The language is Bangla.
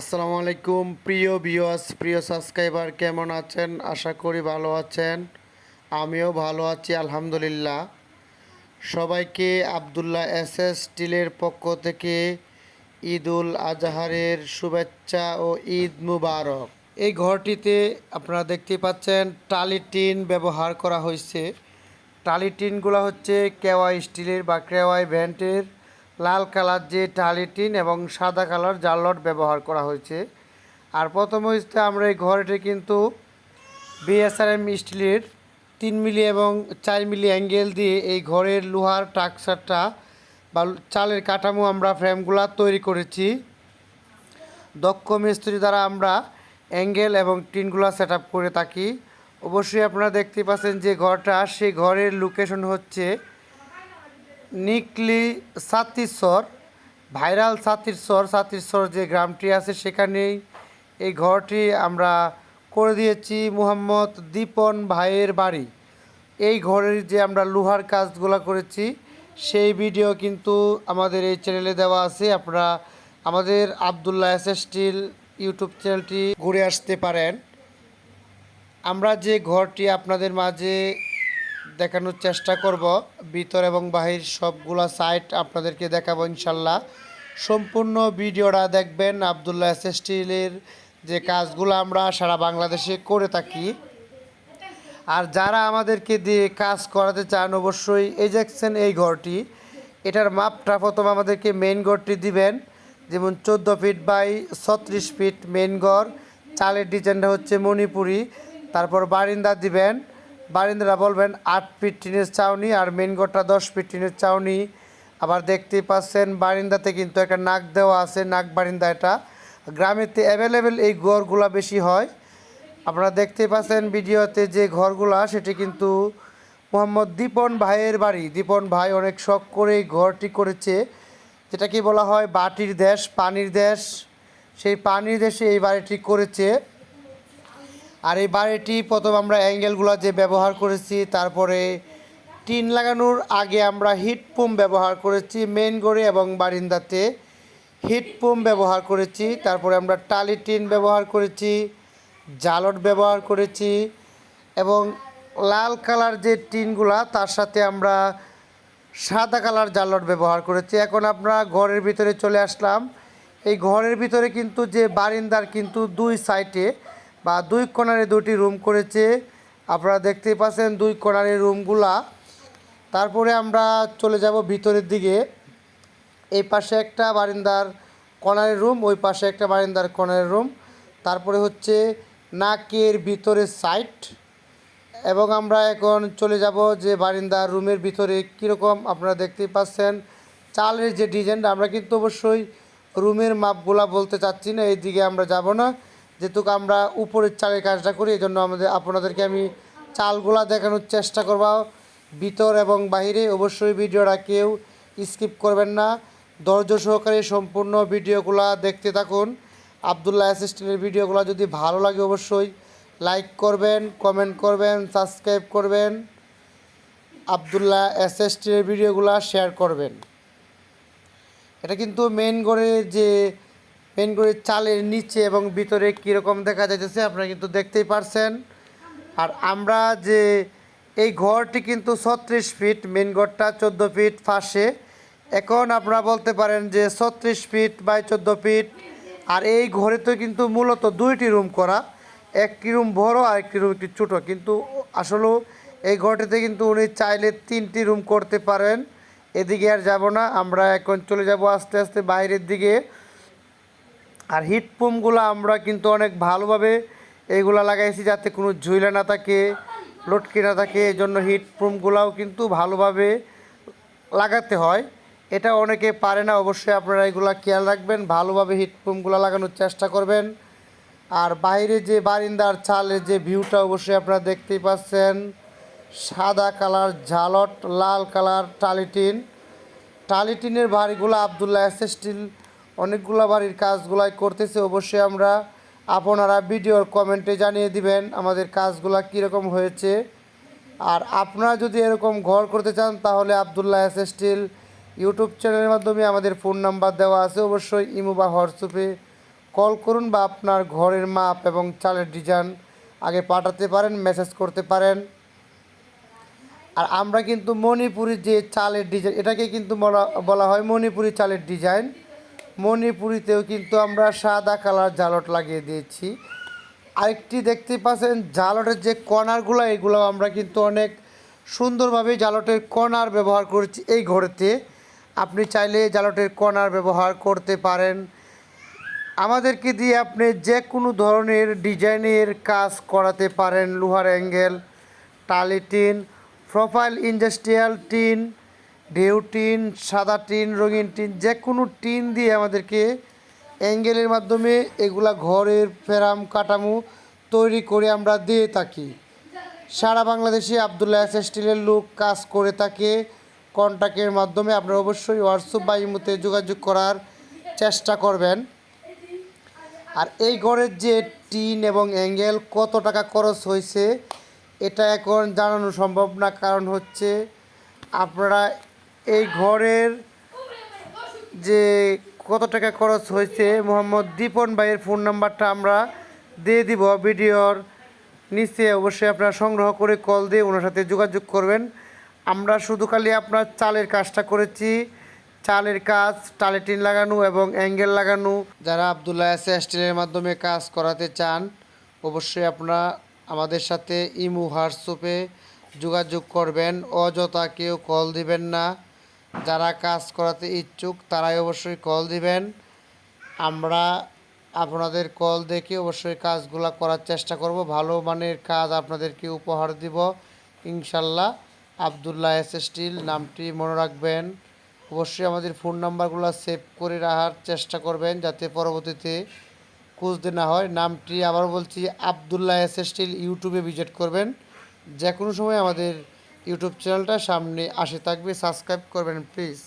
আসসালামু আলাইকুম, প্রিয় ভিউয়ার্স প্রিয় সাবস্ক্রাইবার কেমন আছেন? আশা করি ভালো আছেন। আমিও ভালো আছি, আলহামদুলিল্লাহ। সবাইকে আবদুল্লাহ এস এস স্টিলের পক্ষ থেকে ঈদ উল আজহারের শুভেচ্ছা ও ঈদ মুবারক। এই ঘরটিতে আপনারা দেখতে পাচ্ছেন, টালি টিন ব্যবহার করা হয়েছে। টালি টিনগুলো হচ্ছে কেওয়াই স্টিলের বা কেওয়াই ভ্যান্টের লাল কালার যে টালি টিন এবং সাদা কালার জালট ব্যবহার করা হয়েছে। আর প্রথম হচ্ছে আমরা এই ঘরটি কিন্তু বিএসআরএম স্টিলের তিন মিলি এবং চার মিলি অ্যাঙ্গেল দিয়ে এই ঘরের লোহার টাকসারটা বা চালের কাঠামো আমরা ফ্রেমগুলা তৈরি করেছি। দক্ষ মিস্ত্রি দ্বারা আমরা অ্যাঙ্গেল এবং টিনগুলো সেট করে থাকি। অবশ্যই আপনারা দেখতে পাচ্ছেন যে ঘরটা, সেই ঘরের লোকেশন হচ্ছে নিকলি সাতিরসর ভাইরাল সাতিরসর সাতিরসর যে গ্রামটি আছে সেখানেই এই ঘরটি আমরা করে দিয়েছি মুহাম্মদ দীপন ভাইয়ের বাড়ি। এই ঘরের যে আমরা লোহার কাজগুলো করেছি, সেই ভিডিও কিন্তু আমাদের এই চ্যানেলে দেওয়া আছে। আপনারা আমাদের আবদুল্লাহ এস স্টিল ইউটিউব চ্যানেলটি ঘুরে আসতে পারেন। আমরা যে ঘরটি আপনাদের মাঝে দেখানোর চেষ্টা করব। ভিতর এবং বাহির সবগুলা সাইট আপনাদেরকে দেখাবো ইনশাল্লাহ। সম্পূর্ণ ভিডিওটা দেখবেন আবদুল্লাহ এস স্টিলের যে কাজগুলো আমরা সারা বাংলাদেশে করে থাকি। আর যারা আমাদেরকে দিয়ে কাজ করাতে চান অবশ্যই এই দেখছেন এই ঘরটি, এটার মাপটা প্রথম আমাদেরকে মেন ঘরটি দিবেন। যেমন চোদ্দ ফিট বাই ছত্রিশ ফিট মেন ঘর। চালের ডিজাইনটা হচ্ছে মণিপুরি। তারপর বারিন্দা দিবেন। বারিন্দারা বলবেন, আট ফিট টিনের চাউনি আর মেন ঘরটা দশ ফিট টিনের চাউনি আবার দেখতেই পাচ্ছেন, বারিন্দাতে কিন্তু একটা নাক দেওয়া আছে, নাক বারিন্দা এটা। গ্রামেতে অ্যাভেলেবেল এই ঘরগুলা বেশি হয়। আপনারা দেখতেই পাচ্ছেন ভিডিওতে যে ঘরগুলা, সেটি কিন্তু মোহাম্মদ দীপন ভাইয়ের বাড়ি। দীপন ভাই অনেক শখ করে এই ঘরটি করেছে। যেটা কি বলা হয় বাটির দেশ, পানির দেশ। সেই পানির দেশে এই বাড়িটি করেছে। আর এই বাড়িটি প্রথম আমরা অ্যাঙ্গেলগুলো যে ব্যবহার করেছি, তারপরে টিন লাগানোর আগে আমরা হিট পাম্প ব্যবহার করেছি মেন গড়ে এবং বারিন্দাতে হিট ব্যবহার করেছি, তারপরে আমরা টালি টিন ব্যবহার করেছি, জালট ব্যবহার করেছি এবং লাল কালার যে টিনগুলা, তার সাথে আমরা সাদা কালার জালট ব্যবহার করেছি। এখন আমরা ঘরের ভিতরে চলে আসলাম। এই ঘরের ভিতরে কিন্তু যে বারিন্দার কিন্তু দুই সাইডে বা দুই কোণারে দুটি রুম করেছে। আপনারা দেখতেই পাচ্ছেন দুই কোণারে রুমগুলা। তারপরে আমরা চলে যাব ভিতরের দিকে। এই পাশে একটা বারিন্দার কর্নারের রুম, ওই পাশে একটা বারিন্দার কর্নারের রুম। তারপরে হচ্ছে নাকের ভিতরের সাইট। এবং আমরা এখন চলে যাব যে বারিন্দার রুমের ভিতরে কীরকম আপনারা দেখতেই পাচ্ছেন। চালের যে ডিজাইনটা, আমরা কিন্তু অবশ্যই রুমের মাপগুলা বলতে চাচ্ছি না এই দিকে আমরা যাব না। যেহেতু আমরা উপরের চালের কাজটা করি এই জন্য আমাদের আপনাদেরকে আমি চালগুলা দেখানোর চেষ্টা করব। ভিতর এবং বাইরে অবশ্যই ভিডিওটা কেউ স্কিপ করবেন না। ধৈর্য সহকারে সম্পূর্ণ ভিডিওগুলা দেখতে থাকুন। আবদুল্লাহ অ্যাসিস্ট্যান্টের ভিডিওগুলো যদি ভালো লাগে অবশ্যই লাইক করবেন, কমেন্ট করবেন, সাবস্ক্রাইব করবেন। আবদুল্লাহ এসএসটির ভিডিওগুলো শেয়ার করবেন। এটা কিন্তু মেন করে যে গড়ের চালের নিচে এবং ভিতরে কীরকম দেখা যাইতেছে, আপনারা কিন্তু দেখতেই পারছেন। আর আমরা যে এই ঘরটি কিন্তু ছত্রিশ ফিট মেন ঘরটা চোদ্দ ফিট ফাঁসে এখন আপনারা বলতে পারেন যে ছত্রিশ ফিট বাই চোদ্দ ফিট। আর এই ঘরে তো কিন্তু মূলত দুইটি রুম করা, একটি রুম বড় আর একটি রুম একটি ছোটো। কিন্তু আসলেও এই ঘরটিতে কিন্তু উনি চাইলে তিনটি রুম করতে পারেন। এদিকে আর যাব না, আমরা এখন চলে যাব আস্তে আস্তে বাইরের দিকে। আর হিট পাম্পগুলো আমরা কিন্তু অনেক ভালোভাবে এইগুলা লাগাইছি যাতে কোনো ঝুইলা না থাকে, লটকে না থাকে এই জন্য হিট পাম্পগুলাও কিন্তু ভালোভাবে লাগাতে হয়। এটা অনেকে পারে না, অবশ্যই আপনারা এগুলা খেয়াল রাখবেন, ভালোভাবে হিট পাম্পগুলো লাগানোর চেষ্টা করবেন। আর বাইরে যে বারিন্দার চালের যে ভিউটা অবশ্যই আপনারা দেখতেই পাচ্ছেন, সাদা কালার ঝালট, লাল কালার টালিটিন। টালিটিনের বাড়িগুলো আবদুল্লাহ এস স্টিল অনেকগুলো বাড়ির কাজগুলাই করতেছে, অবশ্যই আমরা আপনারা ভিডিওর কমেন্টে জানিয়ে দিবেন আমাদের কাজগুলো কীরকম হয়েছে। আর আপনারা যদি এরকম ঘর করতে চান, তাহলে আবদুল্লাহ এস স্টিল ইউটিউব চ্যানেলের মাধ্যমে আমাদের ফোন নাম্বার দেওয়া আছে। অবশ্যই ইমো বা হোয়াটসঅ্যাপে কল করুন বা আপনার ঘরের মাপ এবং চালের ডিজাইন আগে পাঠাতে পারেন, মেসেজ করতে পারেন। আর আমরা কিন্তু মণিপুরি যে চালের ডিজাইন, এটাকে কিন্তু বলা বলা হয় মণিপুরি চালের ডিজাইন। মণিপুরিতেও কিন্তু আমরা সাদা কালার জালট লাগিয়ে দিয়েছি। আরেকটি দেখতে পাচ্ছেন, জালটের যে কর্নারগুলো, এগুলো আমরা কিন্তু অনেক সুন্দরভাবে জালটের কর্নার ব্যবহার করেছি এই ঘরেতে। আপনি চাইলে জালটের কর্নার ব্যবহার করতে পারেন। আমাদেরকে দিয়ে আপনি যে কোনো ধরনের ডিজাইনের কাজ করাতে পারেন। লোহার অ্যাঙ্গেল, টালি টিন, প্রোফাইল, ইন্ডাস্ট্রিয়াল টিন ঢেউ টিন সাদা টিন, রঙিন টিন, যে কোনো টিন দিয়ে আমাদেরকে অ্যাঙ্গেলের মাধ্যমে এগুলা ঘরের ফেরাম, কাঠামো তৈরি করে আমরা দিয়ে থাকি। সারা বাংলাদেশে আবদুল্লাহ এস স্টিলের লোক কাজ করে থাকে। কন্ট্যাক্টের মাধ্যমে আপনারা অবশ্যই হোয়াটসঅ্যাপ বা ইমোতে যোগাযোগ করার চেষ্টা করবেন। আর এই ঘরের যে টিন এবং অ্যাঙ্গেল কত টাকা খরচ হয়েছে, এটা এখন জানানো সম্ভব না। কারণ হচ্ছে আপনারা এই ঘরের যে কত টাকা খরচ হয়েছে, মোহাম্মদ দীপন ভাইয়ের ফোন নাম্বারটা আমরা দিয়ে দিব ভিডিওর নিচে। অবশ্যই আপনারা সংগ্রহ করে কল দিয়ে ওনার সাথে যোগাযোগ করবেন। আমরা শুধু খালি আপনার চালের কাজটা করেছি। চালের কাজ, টালে টিন লাগানো এবং অ্যাঙ্গেল লাগানো। যারা আবদুল্লাহ এস স্টিলের মাধ্যমে কাজ করাতে চান, অবশ্যই আপনারা আমাদের সাথে ইমু, হোয়াটসঅ্যাপে যোগাযোগ করবেন। অযথা কেউ কল দিবেন না। যারা কাজ করাতে ইচ্ছুক, তারাই অবশ্যই কল দিবেন। আমরা আপনাদের কল দেখে অবশ্যই কাজগুলো করার চেষ্টা করব। ভালো মানের কাজ আপনাদেরকে উপহার দিব। ইনশাল্লাহ আবদুল্লাহ এস স্টিল নামটি মনে রাখবেন। অবশ্যই আমাদের ফোন নাম্বারগুলো সেভ করে রাখার চেষ্টা করবেন যাতে পরবর্তীতে খুঁজতে না হয়। নামটি আবার বলছি, আবদুল্লাহ এস স্টিল ইউটিউবে ভিজিট করবেন। যে কোনো সময় আমাদের ইউটিউব চ্যানেলটা সামনে আসে থাকবে সাবস্ক্রাইব করবেন প্লিজ